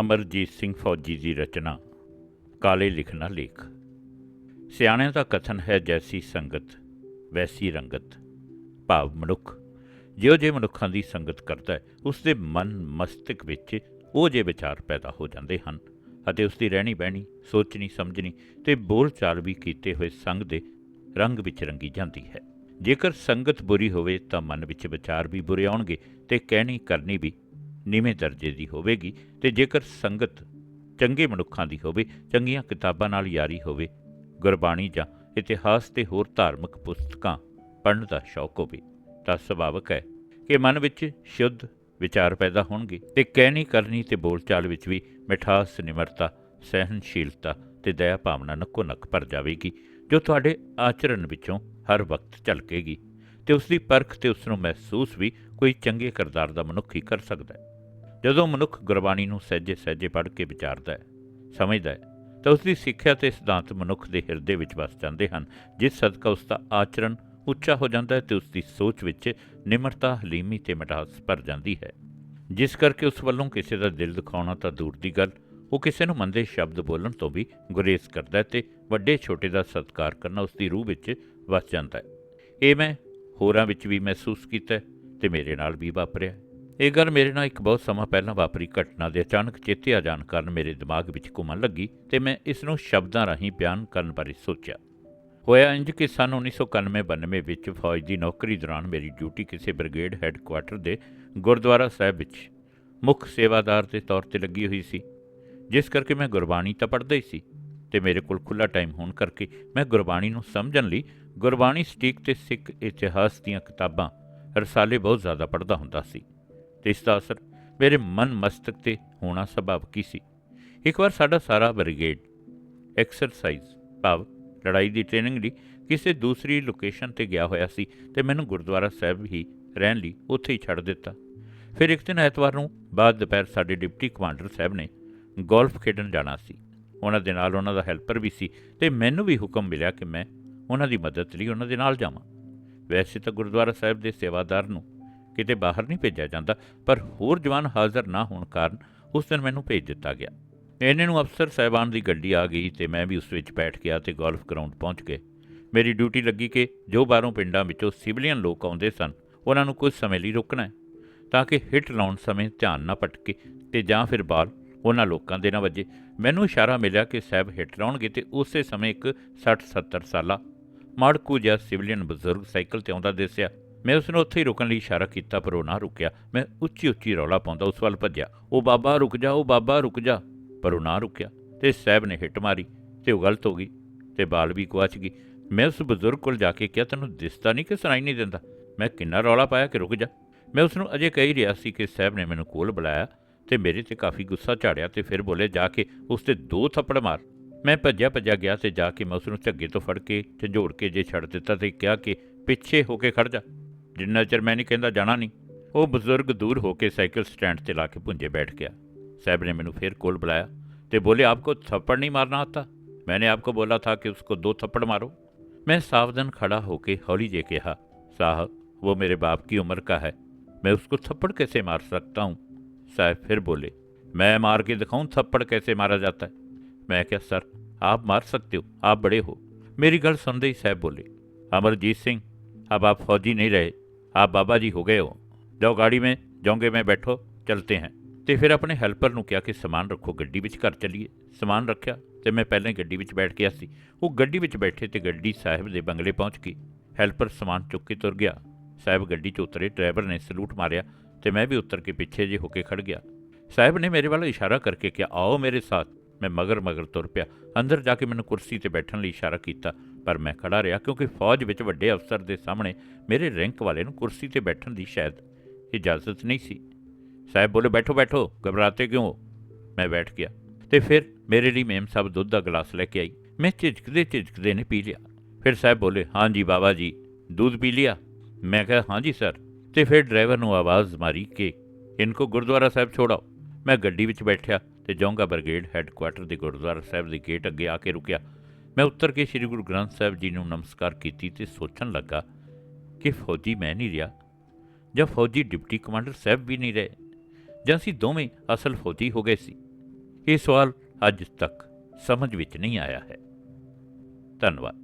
ਅਮਰਜੀਤ ਸਿੰਘ ਫੌਜੀ ਦੀ ਰਚਨਾ, ਕਾਲੇ ਲਿਖਣਾ ਲੇਖ। ਸਿਆਣਿਆਂ ਦਾ ਕਥਨ ਹੈ ਜੈਸੀ ਸੰਗਤ, ਵੈਸੀ ਰੰਗਤ, ਭਾਵ ਮਨੁੱਖ। ਜਿਉਂ ਜੇ ਮਨੁੱਖਾਂ ਦੀ ਸੰਗਤ ਕਰਦਾ ਹੈ ਉਸ ਦੇ ਮਨ ਮਸਤਕ ਵਿੱਚ ਉਹ ਜੇ ਵਿਚਾਰ ਪੈਦਾ ਹੋ ਜਾਂਦੇ ਹਨ ਅਤੇ ਉਸ ਦੀ ਰਹਿਣੀ ਬਹਿਣੀ, ਸੋਚਣੀ ਸਮਝਣੀ ਤੇ ਬੋਲ ਚਾਲ ਵੀ ਕੀਤੇ ਹੋਏ ਸੰਗ ਦੇ ਰੰਗ ਵਿੱਚ ਰੰਗੀ ਜਾਂਦੀ ਹੈ। ਜੇਕਰ ਸੰਗਤ ਬੁਰੀ ਹੋਵੇ ਤਾਂ ਮਨ ਵਿੱਚ ਵਿਚਾਰ ਵੀ ਬੁਰੇ ਆਉਣਗੇ ਤੇ ਕਹਿਣੀ ਕਰਨੀ ਵੀ ਨੀਵੇਂ ਦਰਜੇ ਦੀ ਹੋਵੇਗੀ ਤੇ ਜੇਕਰ ਸੰਗਤ ਚੰਗੇ ਮਨੁੱਖਾਂ ਦੀ ਹੋਵੇ, ਚੰਗੀਆਂ ਕਿਤਾਬਾਂ ਨਾਲ ਯਾਰੀ ਹੋਵੇ, ਗੁਰਬਾਣੀ ਜਾਂ ਇਤਿਹਾਸ ਤੇ ਹੋਰ ਧਾਰਮਿਕ ਪੁਸਤਕਾਂ ਪੜ੍ਹਨ ਦਾ ਸ਼ੌਕ ਹੋਵੇ, ਤਾਂ ਸੁਭਾਵਕ ਹੈ ਕਿ ਮਨ ਵਿੱਚ ਸ਼ੁੱਧ ਵਿਚਾਰ ਪੈਦਾ ਹੋਣਗੇ ਤੇ ਕਹਿਣੀ, ਕਰਨੀ ਤੇ ਬੋਲਚਾਲ ਵਿੱਚ ਵੀ ਮਿਠਾਸ, ਨਿਮਰਤਾ ਸਹਿਨਸ਼ੀਲਤਾ ਤੇ ਦਇਆ ਭਾਵਨਾ ਨੱਕੋ ਨੱਕ ਭਰ ਜਾਵੇਗੀ, ਜੋ ਤੁਹਾਡੇ ਆਚਰਣ ਵਿੱਚੋਂ ਹਰ ਵਕਤ ਝਲਕੇਗੀ ਤੇ ਉਸ ਦੀ ਪਰਖ ਤੇ ਉਸ ਨੂੰ ਮਹਿਸੂਸ ਵੀ ਕੋਈ ਚੰਗੇ ਕਿਰਦਾਰ ਦਾ ਮਨੁੱਖ ਹੀ ਕਰ ਸਕਦਾ ਹੈ। ਜਦੋਂ ਮਨੁੱਖ ਗੁਰਬਾਣੀ ਨੂੰ ਸਹਿਜੇ ਸਹਿਜੇ ਪੜ੍ਹ ਕੇ ਵਿਚਾਰਦਾ ਹੈ, ਸਮਝਦਾ ਹੈ, ਤਾਂ ਉਸ ਦੀ ਸਿੱਖਿਆ ਤੇ ਸਿਧਾਂਤ ਮਨੁੱਖ ਦੇ ਹਿਰਦੇ ਵਿੱਚ ਵਸ ਜਾਂਦੇ ਹਨ, ਜਿਸ ਸਦਕਾ ਉਸ ਦਾ ਆਚਰਣ ਉੱਚਾ ਹੋ ਜਾਂਦਾ ਹੈ ਤੇ ਉਸ ਦੀ ਸੋਚ ਵਿੱਚ ਨਿਮਰਤਾ, ਹਲੀਮੀ ਤੇ ਮਿਠਾਸ ਭਰ ਜਾਂਦੀ ਹੈ। ਜਿਸ ਕਰਕੇ ਉਸ ਵੱਲੋਂ ਕਿਸੇ ਦਾ ਦਿਲ ਦਿਖਾਉਣਾ ਤਾਂ ਦੂਰ ਦੀ ਗੱਲ, ਉਹ ਕਿਸੇ ਨੂੰ ਮੰਦੇ ਸ਼ਬਦ ਬੋਲਣ ਤੋਂ ਵੀ ਗੁਰੇਜ਼ ਕਰਦਾ ਹੈ ਤੇ ਵੱਡੇ ਛੋਟੇ ਦਾ ਸਤਿਕਾਰ ਕਰਨਾ ਉਸ ਦੀ ਰੂਹ ਵਿੱਚ ਵਸ ਜਾਂਦਾ ਹੈ। ਇਹ ਮੈਂ ਹੋਰਾਂ ਵਿੱਚ ਵੀ ਮਹਿਸੂਸ ਕੀਤਾ ਹੈ ਤੇ ਮੇਰੇ ਨਾਲ ਵੀ ਵਾਪਰਿਆ ਇਹ ਗੱਲ ਮੇਰੇ ਨਾਲ ਇੱਕ ਬਹੁਤ ਸਮਾਂ ਪਹਿਲਾਂ ਵਾਪਰੀ। ਘਟਨਾ ਦੇ ਅਚਾਨਕ ਚੇਤੇ ਆ ਜਾਣ ਕਾਰਨ ਮੇਰੇ ਦਿਮਾਗ ਵਿੱਚ ਘੁੰਮਣ ਲੱਗੀ ਤੇ ਮੈਂ ਇਸ ਨੂੰ ਸ਼ਬਦਾਂ ਰਾਹੀਂ ਬਿਆਨ ਕਰਨ ਬਾਰੇ ਸੋਚਿਆ। ਹੋਇਆ ਇੰਜ ਕਿ ਸਨ 1991-92 ਵਿੱਚ ਫੌਜ ਦੀ ਨੌਕਰੀ ਦੌਰਾਨ ਮੇਰੀ ਡਿਊਟੀ ਕਿਸੇ ਬ੍ਰਿਗੇਡ ਹੈੱਡਕੁਆਰਟਰ ਦੇ ਗੁਰਦੁਆਰਾ ਸਾਹਿਬ ਵਿੱਚ ਮੁੱਖ ਸੇਵਾਦਾਰ ਦੇ ਤੌਰ ਤੇ ਲੱਗੀ ਹੋਈ ਸੀ, ਜਿਸ ਕਰਕੇ ਮੈਂ ਗੁਰਬਾਣੀ ਤਾਂ ਪੜ੍ਹਦਾ ਹੀ ਸੀ ਤੇ ਮੇਰੇ ਕੋਲ ਖੁੱਲਾ ਟਾਈਮ ਹੋਣ ਕਰਕੇ ਮੈਂ ਗੁਰਬਾਣੀ ਨੂੰ ਸਮਝਣ ਲਈ ਗੁਰਬਾਣੀ ਸਟੀਕ ਤੇ ਸਿੱਖ ਇਤਿਹਾਸ ਦੀਆਂ ਕਿਤਾਬਾਂ ਰਸਾਲੇ ਬਹੁਤ ਜ਼ਿਆਦਾ ਪੜ੍ਹਦਾ ਹੁੰਦਾ ਸੀ। ਤੇ ਇਸ ਦਾ ਅਸਰ ਮੇਰੇ ਮਨ ਮਸਤਕ ਤੇ ਹੋਣਾ ਸੁਭਾਵਿਕ ਹੀ ਸੀ? ਇੱਕ ਵਾਰ ਸਾਡਾ ਸਾਰਾ ਬ੍ਰਿਗੇਡ ਐਕਸਰਸਾਈਜ਼ ਭਾਵ ਲੜਾਈ ਦੀ ਟ੍ਰੇਨਿੰਗ ਲਈ ਕਿਸੇ ਦੂਸਰੀ ਲੋਕੇਸ਼ਨ ਤੇ ਗਿਆ ਹੋਇਆ ਸੀ ਤੇ ਮੈਨੂੰ ਗੁਰਦੁਆਰਾ ਸਾਹਿਬ ਹੀ ਰਹਿਣ ਲਈ ਉੱਥੇ ਹੀ ਛੱਡ ਦਿੱਤਾ। ਫਿਰ ਇੱਕ ਦਿਨ ਐਤਵਾਰ ਨੂੰ ਬਾਅਦ ਦੁਪਹਿਰ ਸਾਡੇ ਡਿਪਟੀ ਕਮਾਂਡਰ ਸਾਹਿਬ ਨੇ ਗੋਲਫ ਖੇਡਣ ਜਾਣਾ ਸੀ। ਉਹਨਾਂ ਦੇ ਨਾਲ ਉਹਨਾਂ ਦਾ ਹੈਲਪਰ ਵੀ ਸੀ ਤੇ ਮੈਨੂੰ ਵੀ ਹੁਕਮ ਮਿਲਿਆ ਕਿ ਮੈਂ ਉਹਨਾਂ ਦੀ ਮਦਦ ਲਈ ਉਹਨਾਂ ਦੇ ਨਾਲ ਜਾਵਾਂ। ਵੈਸੇ ਤਾਂ ਗੁਰਦੁਆਰਾ ਸਾਹਿਬ ਦੇ ਸੇਵਾਦਾਰ ਨੂੰ ਕਿਤੇ ਬਾਹਰ ਨਹੀਂ ਭੇਜਿਆ ਜਾਂਦਾ, ਪਰ ਹੋਰ ਜਵਾਨ ਹਾਜ਼ਰ ਨਾ ਹੋਣ ਕਾਰਨ ਉਸ ਦਿਨ ਮੈਨੂੰ ਭੇਜ ਦਿੱਤਾ ਗਿਆ। ਇਹਨੇ ਨੂੰ ਅਫਸਰ ਸਾਹਿਬਾਨ ਦੀ ਗੱਡੀ ਆ ਗਈ ਤੇ ਮੈਂ ਵੀ ਉਸ ਵਿੱਚ ਬੈਠ ਗਿਆ ਤੇ ਗੋਲਫ ਗਰਾਊਂਡ ਪਹੁੰਚ ਗਏ। ਮੇਰੀ ਡਿਊਟੀ ਲੱਗੀ ਕਿ ਜੋ ਬਾਹਰੋਂ ਪਿੰਡਾਂ ਵਿੱਚੋਂ ਸਿਵਲੀਅਨ ਲੋਕ ਆਉਂਦੇ ਸਨ, ਉਹਨਾਂ ਨੂੰ ਕੁਝ ਸਮੇਂ ਲਈ ਰੋਕਣਾ ਹੈ, ਤਾਂ ਕਿ ਹਿੱਟ ਲਾਉਣ ਸਮੇਂ ਧਿਆਨ ਨਾ ਭਟਕੇ ਤੇ ਜਾਂ ਫਿਰ ਬਾਲ ਉਹਨਾਂ ਲੋਕਾਂ ਦੇ ਨਾ ਵੱਜੇ। ਮੈਨੂੰ ਇਸ਼ਾਰਾ ਮਿਲਿਆ ਕਿ ਸਾਹਿਬ ਹਿੱਟ ਲਾਉਣਗੇ ਤੇ ਉਸੇ ਸਮੇਂ ਇੱਕ 60-70 ਸਾਲਾ ਮਾੜਕੂ ਜਿਹਾ ਸਿਵਲੀਅਨ ਬਜ਼ੁਰਗ ਸਾਈਕਲ ਤੇ ਆਉਂਦਾ ਦਿਸਿਆ। ਮੈਂ ਉਸ ਨੂੰ ਉੱਥੇ ਹੀ ਰੁਕਣ ਲਈ ਇਸ਼ਾਰਾ ਕੀਤਾ, ਪਰ ਉਹ ਨਾ ਰੁਕਿਆ। ਮੈਂ ਉੱਚੀ ਉੱਚੀ ਰੌਲਾ ਪਾਉਂਦਾ ਉਸ ਵੱਲ ਭੱਜਿਆ। ਉਹ ਬਾਬਾ, ਰੁਕ ਜਾ, ਉਹ ਬਾਬਾ, ਰੁਕ ਜਾ। ਪਰ ਉਹ ਨਾ ਰੁਕਿਆ ਤੇ ਸਾਹਿਬ ਨੇ ਹਿੱਟ ਮਾਰੀ ਤੇ ਉਹ ਗਲਤ ਹੋ ਗਈ ਤੇ ਬਾਲ ਵੀ ਕੁਆਚ ਗਈ। ਮੈਂ ਉਸ ਬਜ਼ੁਰਗ ਕੋਲ ਜਾ ਕੇ ਕਿਹਾ, ਤੈਨੂੰ ਦਿਸਦਾ ਨਹੀਂ ਕਿ ਸੁਣਾਈ ਨਹੀਂ ਦਿੰਦਾ? ਮੈਂ ਕਿੰਨਾ ਰੌਲਾ ਪਾਇਆ ਕਿ ਰੁਕ ਜਾ। ਮੈਂ ਉਸ ਨੂੰ ਅਜੇ ਕਹਿ ਰਿਹਾ ਸੀ ਕਿ ਸਾਹਿਬ ਨੇ ਮੈਨੂੰ ਕੋਲ ਬੁਲਾਇਆ ਤੇ ਮੇਰੇ ਤੇ ਕਾਫੀ ਗੁੱਸਾ ਝਾੜਿਆ ਤੇ ਫਿਰ ਬੋਲੇ, ਜਾ ਕੇ ਉਸ ਤੇ ਦੋ ਥੱਪੜ ਮਾਰ। ਮੈਂ ਭੱਜਿਆ ਭੱਜਿਆ ਗਿਆ ਤੇ ਜਾ ਕੇ ਮੈਂ ਉਸ ਨੂੰ ਝੱਗੇ ਤੋਂ ਫੜ ਕੇ ਝੰਜੋੜ ਕੇ ਜੇ ਛੱਡ ਦਿੱਤਾ ਤੇ ਕਿਹਾ ਕਿ ਪਿੱਛੇ ਹੋ ਕੇ ਖੜ ਜਾ। ਜਿੰਨਾ ਚਿਰ ਮੈਂ ਨਹੀਂ ਕਹਿੰਦਾ ਜਾਣਾ ਨਹੀਂ ਉਹ ਬਜ਼ੁਰਗ ਦੂਰ ਹੋ ਕੇ ਸਾਈਕਲ ਸਟੈਂਡ ਤੇ ਲਾ ਕੇ ਪੁੰਜੇ ਬੈਠ ਗਿਆ ਸਾਹਿਬ ਨੇ ਮੈਨੂੰ ਫਿਰ ਕੋਲ ਬੁਲਾਇਆ ਤੇ बोले आपको थप्पड़ नहीं मारना आता मैंने आपको बोला था कि उसको दो थप्पड़ मारो मैं सावधान खड़ा होके हौली जे कहा साहब वो मेरे बाप की उम्र का है मैं उसको थप्पड़ कैसे मार सकता हूँ साहब फिर बोले मैं मार के दिखाऊं थप्पड़ कैसे मारा जाता है मैं क्या सर आप मार सकते हो आप बड़े हो मेरी गल सुनते ही साहब बोले अमरजीत सिंह अब आप फौजी नहीं रहे आप बाबा जी हो गए हो जाओ गाड़ी में जाओगे में बैठो चलते हैं ਤੇ ਫਿਰ ਆਪਣੇ ਹੈਲਪਰ ਨੂੰ ਕਿਹਾ ਕਿ ਸਮਾਨ ਰੱਖੋ ਗੱਡੀ ਵਿੱਚ ਘਰ ਚੱਲੀਏ ਸਮਾਨ ਰੱਖਿਆ ਤੇ ਮੈਂ ਪਹਿਲਾਂ ਹੀ ਗੱਡੀ ਵਿੱਚ ਬੈਠ ਗਿਆ ਸੀ ਉਹ ਗੱਡੀ ਵਿੱਚ ਬੈਠੇ ਤੇ ਗੱਡੀ ਸਾਹਿਬ ਦੇ ਬੰਗਲੇ ਪਹੁੰਚ ਗਈ ਹੈਲਪਰ ਸਮਾਨ ਚੁੱਕ ਕੇ ਤੁਰ ਗਿਆ ਸਾਹਿਬ ਗੱਡੀ 'ਚ ਉਤਰੇ ਡਰਾਈਵਰ ਨੇ ਸਲੂਟ ਮਾਰਿਆ ਤੇ ਮੈਂ ਵੀ ਉਤਰ ਕੇ ਪਿੱਛੇ ਜੇ ਹੋ ਕੇ ਖੜ ਗਿਆ ਸਾਹਿਬ ਨੇ ਮੇਰੇ ਵੱਲ ਇਸ਼ਾਰਾ ਕਰਕੇ ਕਿਹਾ ਆਓ ਮੇਰੇ ਸਾਥ ਮੈਂ ਮਗਰ ਮਗਰ ਤੁਰ ਪਿਆ ਅੰਦਰ ਜਾ ਕੇ ਮੈਨੂੰ ਕੁਰਸੀ ਤੇ ਬੈਠਣ ਲਈ ਇਸ਼ਾਰਾ ਕੀਤਾ ਪਰ ਮੈਂ ਖੜਾ ਰਿਹਾ ਕਿਉਂਕਿ ਫੌਜ ਵਿੱਚ ਵੱਡੇ ਅਫਸਰ ਦੇ ਸਾਹਮਣੇ ਮੇਰੇ ਰੈਂਕ ਵਾਲੇ ਨੂੰ ਕੁਰਸੀ ਤੇ ਬੈਠਣ ਦੀ ਸ਼ਾਇਦ ਇਜਾਜ਼ਤ ਨਹੀਂ ਸੀ। ਸਾਹਿਬ ਬੋਲੇ, ਬੈਠੋ ਬੈਠੋ, ਘਬਰਾਤੇ ਕਿਉਂ ਮੈਂ ਬੈਠ ਗਿਆ ਤੇ ਫਿਰ ਮੇਰੇ ਲਈ ਮੇਮ ਸਾਹਿਬ ਦੁੱਧ ਦਾ ਗਲਾਸ ਲੈ ਕੇ ਆਈ। ਮੈਂ ਝਿਜਕਦੇ ਝਿਜਕਦੇ ਨੇ ਪੀ ਲਿਆ। ਫਿਰ ਸਾਹਿਬ ਬੋਲੇ, ਹਾਂ ਜੀ ਬਾਬਾ ਜੀ, ਦੁੱਧ ਪੀ ਲਿਆ? ਮੈਂ ਕਿਹਾ, ਹਾਂ ਜੀ ਸਰ। ਤੇ ਫਿਰ ਡਰਾਈਵਰ ਨੂੰ ਆਵਾਜ਼ ਮਾਰੀ ਕਿ ਇਨਕੋ ਗੁਰਦੁਆਰਾ ਸਾਹਿਬ ਛੋੜਾਓ। ਮੈਂ ਗੱਡੀ ਵਿੱਚ ਬੈਠਿਆ ਤੇ ਜੌਂਗਾ ਬਰਗੇਡ ਹੈੱਡਕੁਆਟਰ ਦੇ ਗੁਰਦੁਆਰਾ ਸਾਹਿਬ ਦੇ ਗੇਟ ਅੱਗੇ ਆ ਕੇ ਰੁਕਿਆ। ਮੈਂ ਉੱਤਰ ਕੇ ਸ੍ਰੀ ਗੁਰੂ ਗ੍ਰੰਥ ਸਾਹਿਬ ਜੀ ਨੂੰ ਨਮਸਕਾਰ ਕੀਤੀ ਤੇ ਸੋਚਣ ਲੱਗਾ ਕਿ ਫੌਜੀ ਮੈਂ ਨਹੀਂ ਰਿਹਾ, ਜਾਂ ਫੌਜੀ ਡਿਪਟੀ ਕਮਾਂਡਰ ਸਾਹਿਬ ਵੀ ਨਹੀਂ ਰਹੇ, ਜਾਂ ਅਸੀਂ ਦੋਵੇਂ ਅਸਲ ਫੌਜੀ ਹੋ ਗਏ ਸੀ। ਇਹ ਸਵਾਲ ਅੱਜ ਤੱਕ ਸਮਝ ਵਿੱਚ ਨਹੀਂ ਆਇਆ ਹੈ। ਧੰਨਵਾਦ।